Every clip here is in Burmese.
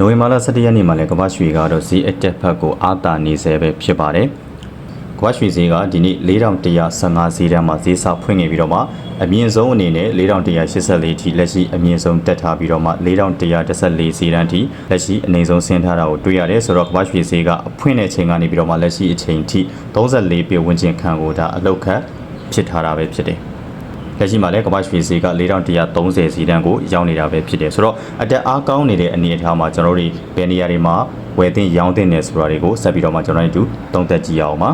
နိုဝင်ဘာလ17ရက်နေ့မှာလည်းကမ္ဘာရွှေကတော့ဈေးအတက်ဖက်ကိုအားတာနေဆဲပဲဖြစ်ပါတယ်ကမ္ဘာရွှေဈေးကဒီနေ့4115ဈေးတန်းမှာဈေးစဖွင့်နေပြီးတော့မှအမြင့်ဆုံးအနေနဲ့4184ထိလက်ရှိအမြင့်ဆုံးတက်ထားပြီးတော့မှ4114ဈေးတန်းထိလက်ရှိအနေဆုံးဆင်းထားတာကိုတွေ့ရတယ်ဆိုတော့ကမ္ဘာရွှေဈေးကအဖွင့်တဲ့ချိန်ကနေပြီးတော့မှလက်ရှိအချိန်ထိ34ပြဝန်းကျင်ခန့်ကိုဒါအလောက်ခတ်ဖြစ်ထားတာပဲဖြစ်တယ် လက်ရှိမှာလည်းကမ္ဘာရွှေဈေးက4130စီတန်းကိုရောက်နေတာပဲဖြစ်တယ်ဆိုတော့အတက်အားကောင်းနေတဲ့အနေအထားမှာကျွန်တော်တို့ဘယ်နေရာတွေမှာဝယ်တင်ရောင်းတင်နေဆိုတာတွေကိုဆက်ပြီးတော့မှကျွန်တော်တို့တုံးသက်ကြည့်အောင်ပါ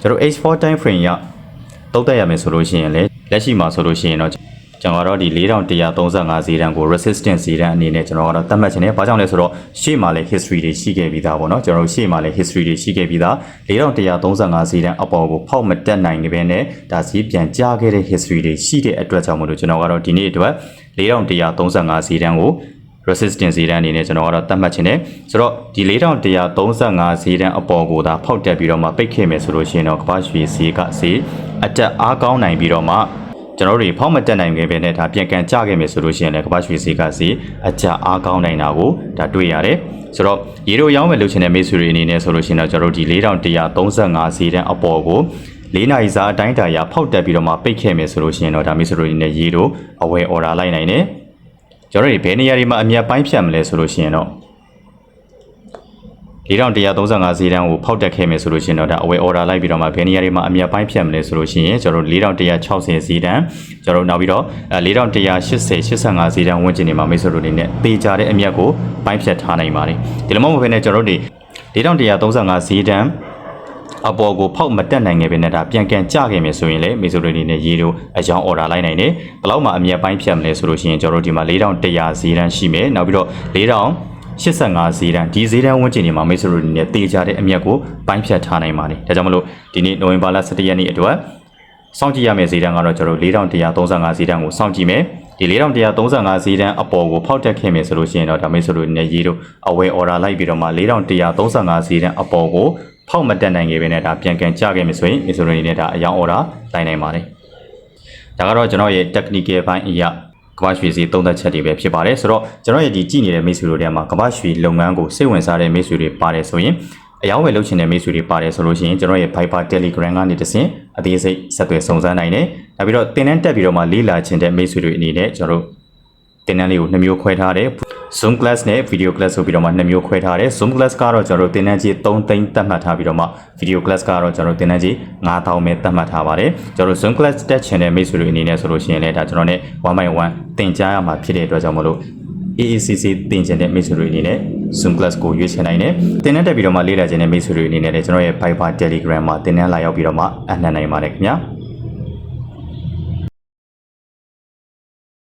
ကျွန်တော် H4 time frame ရတုံးသက်ရမယ်ဆိုလို့ရှိရင်လည်းလက်ရှိမှာဆိုလို့ရှိရင်တော့ ကျွန်တော်တို့ဒီ4135ဈေးတန်းကို resistance ဈေးတန်းအနေနဲ့ကျွန်တော်ကတော့သတ်မှတ်ခြင်းနဲ့ဘာကြောင့်လဲဆိုတော့ရှေ့မှာလည်း history တွေရှိခဲ့ပြီးသားပေါ့နော်ကျွန်တော်တို့ရှေ့မှာလည်း history တွေရှိခဲ့ပြီးသား4135ဈေးတန်းအပေါ်ကိုဖောက်မတက်နိုင်ကြဘဲနဲ့ဒါဈေးပြန်ကျခဲ့တဲ့ history တွေရှိတဲ့အတွက်ကြောင့်မလို့ကျွန်တော်ကတော့ဒီနေ့အတွက်4135ဈေးတန်းကို resistance ဈေးတန်းအနေနဲ့ကျွန်တော်ကတော့သတ်မှတ်ခြင်းနဲ့ဆိုတော့ဒီ4135ဈေးတန်းအပေါ်ကိုဒါဖောက်တက်ပြီးတော့မှပိတ်ခဲ့မယ်ဆိုလို့ရှိရင်တော့ကမ္ဘာရွှေဈေးကဈေးအတက်အားကောင်းနိုင်ပြီးတော့မှ ကျွန်တော်တို့တွေဖောက်မတက်နိုင်ခဲ့ပဲနဲ့ဒါပြန်ကန်ကြခဲ့မယ်ဆိုလို့ရှိရင်လည်းကမ္ဘာရွှေဈေးကဈေးအကျအားကောင်းနိုင်တာကိုဒါတွေ့ရတယ်ဆိုတော့ရေတို့ရောင်းမယ်လို့ချင်တဲ့မိတ်ဆွေတွေအနေနဲ့ဆိုလို့ရှိရင်တော့ကျွန်တော်တို့ဒီ4135ဈေးတန်းအပေါ်ကိုလေးနိုင်စာအတိုင်းတာရဖောက်တက်ပြီးတော့မှပိတ်ခဲ့မယ်ဆိုလို့ရှိရင်တော့ဒါမိတ်ဆွေတို့အနေနဲ့ရေတို့အဝယ် order လိုက်နိုင်တယ်ကျွန်တော်တို့ဘယ်နေရာတွေမှာအမြတ်ပိုင်းဖြတ်မလဲဆိုလို့ရှိရင်တော့ 4135ဈေးတန်းကိုဖောက်တက်ခဲ့မယ်ဆိုလို့ရှိရင်တော့ဒါအဝယ် order လိုက်ပြီးတော့မှဘယ်နေရာတွေမှာအမြတ်ပိုင်းဖြတ်မလဲဆိုလို့ရှိရင်ကျွန်တော်တို့4160ဈေးတန်းကျွန်တော်တို့နောက်ပြီးတော့4180 85ဈေးတန်းဝန်းကျင်တွေမှာမိတ်ဆွေတို့အနေနဲ့တေချာတဲ့အမြတ်ကိုပိုင်းဖြတ်ထားနိုင်ပါတယ်ဒီလိုမှမဟုတ်ဘဲနဲ့ကျွန်တော်တို့4135ဈေးတန်းအပေါ်ကိုဖောက်မတက်နိုင်ငယ်ပဲနဲ့ဒါပြန်ကန်ကြခဲ့မယ်ဆိုရင်လည်းမိတ်ဆွေတို့အနေနဲ့ရေတို့အယောင် order လိုက်နိုင်တယ်ဘယ်လောက်မှအမြတ်ပိုင်းဖြတ်မလဲဆိုလို့ရှိရင်ကျွန်တော်တို့ဒီမှာ4100ဈေးတန်းရှိမယ်နောက်ပြီးတော့ 4085ဈေးတန်းဒီဈေးတန်းဝန်းကျင်တွေမှာမိတ်ဆွေတို့အနေနဲ့တေချာတဲ့အမြတ်ကိုပိုင်းဖြတ်ထားနိုင်ပါတယ်ဒါကြောင့်မလို့ဒီနေ့နိုဝင်ဘာလ17ရက်နေ့အတွက်စောင့်ကြည့်ရမယ့်ဈေးတန်းကတော့ကျွန်တော်4135ဈေးတန်းကိုစောင့်ကြည့်မယ်ဒီ4135ဈေးတန်းအပေါ်ကိုဖောက်တက်ခဲ့မယ်ဆိုလို့ရှိရင်တော့ဒါမိတ်ဆွေတို့အနေနဲ့ရေတို့အဝယ် order လိုက်ပြီးတော့မှ4135ဈေးတန်းအပေါ်ကိုဖောက်မတက်နိုင်ခဲ့ပဲနဲ့ဒါပြန်ကန်ကြခဲ့မယ်ဆိုရင်မိတ်ဆွေတို့အနေနဲ့ဒါအယောင် order လိုက်နိုင်ပါတယ်ဒါကတော့ကျွန်တော်ရဲ့ technical ဘိုင်းအရာ ကမ္ဘာရွှေဈေးသုံးသက်ချက်တွေပဲဖြစ်ပါတယ်ဆိုတော့ကျွန်တော်ရဲ့ဒီကြည့်နေတဲ့မိတ်ဆွေတို့တွေမှာကမ္ဘာရွှေလုပ်ငန်းကိုစိတ်ဝင်စားတဲ့မိတ်ဆွေတွေပါတယ်ဆိုရင်အယောင်းဝယ်လုပ်ချင်တဲ့မိတ်ဆွေတွေပါတယ်ဆိုလို့ရှိရင်ကျွန်တော်ရဲ့ Viber Telegram ကနေတဆင့်အသေးစိတ်ဆက်သွယ်စုံစမ်းနိုင်တယ်။နောက်ပြီးတော့တင်နန်းတက်ပြီးတော့မှလေးလာချင်တဲ့မိတ်ဆွေတွေအနေနဲ့ကျွန်တော်တို့တင်နန်းလေးကိုနှစ်မျိုးခွဲထားတယ်။ Zoom class နဲ့ video class ဆိုပြီးတော့မှနှစ်မျိုးခွဲထားတယ်။ Zoom class ကတော့ကျွန်တော်တို့တင်နန်းကြီး3သိန်းသတ်မှတ်ထားပြီးတော့မှ video class ကတော့ကျွန်တော်တို့တင်နန်းကြီး9000ပဲသတ်မှတ်ထားပါတယ်။ကျွန်တော်တို့ Zoom class တက်ချင်တဲ့မိတ်ဆွေတွေအနေနဲ့ဆိုလို့ရှိရင်လည်းဒါကျွန်တော်နဲ့1 by 1သင်ကြားရမှာဖြစ်တဲ့အတွက်ကြောင့်မလို့ AACC တင်ကျင်တဲ့မိတ်ဆွေတွေအနေနဲ့ Zoom class ကိုရွေးချယ်နိုင်တယ်။တင်နန်းတက်ပြီးတော့မှလေ့လာခြင်းတဲ့မိတ်ဆွေတွေအနေနဲ့လည်းကျွန်တော်ရဲ့ Viber Telegram မှာတင်နန်းလာရောက်ပြီးတော့မှအနှံ့နိုင်ပါတယ်ခင်ဗျာ။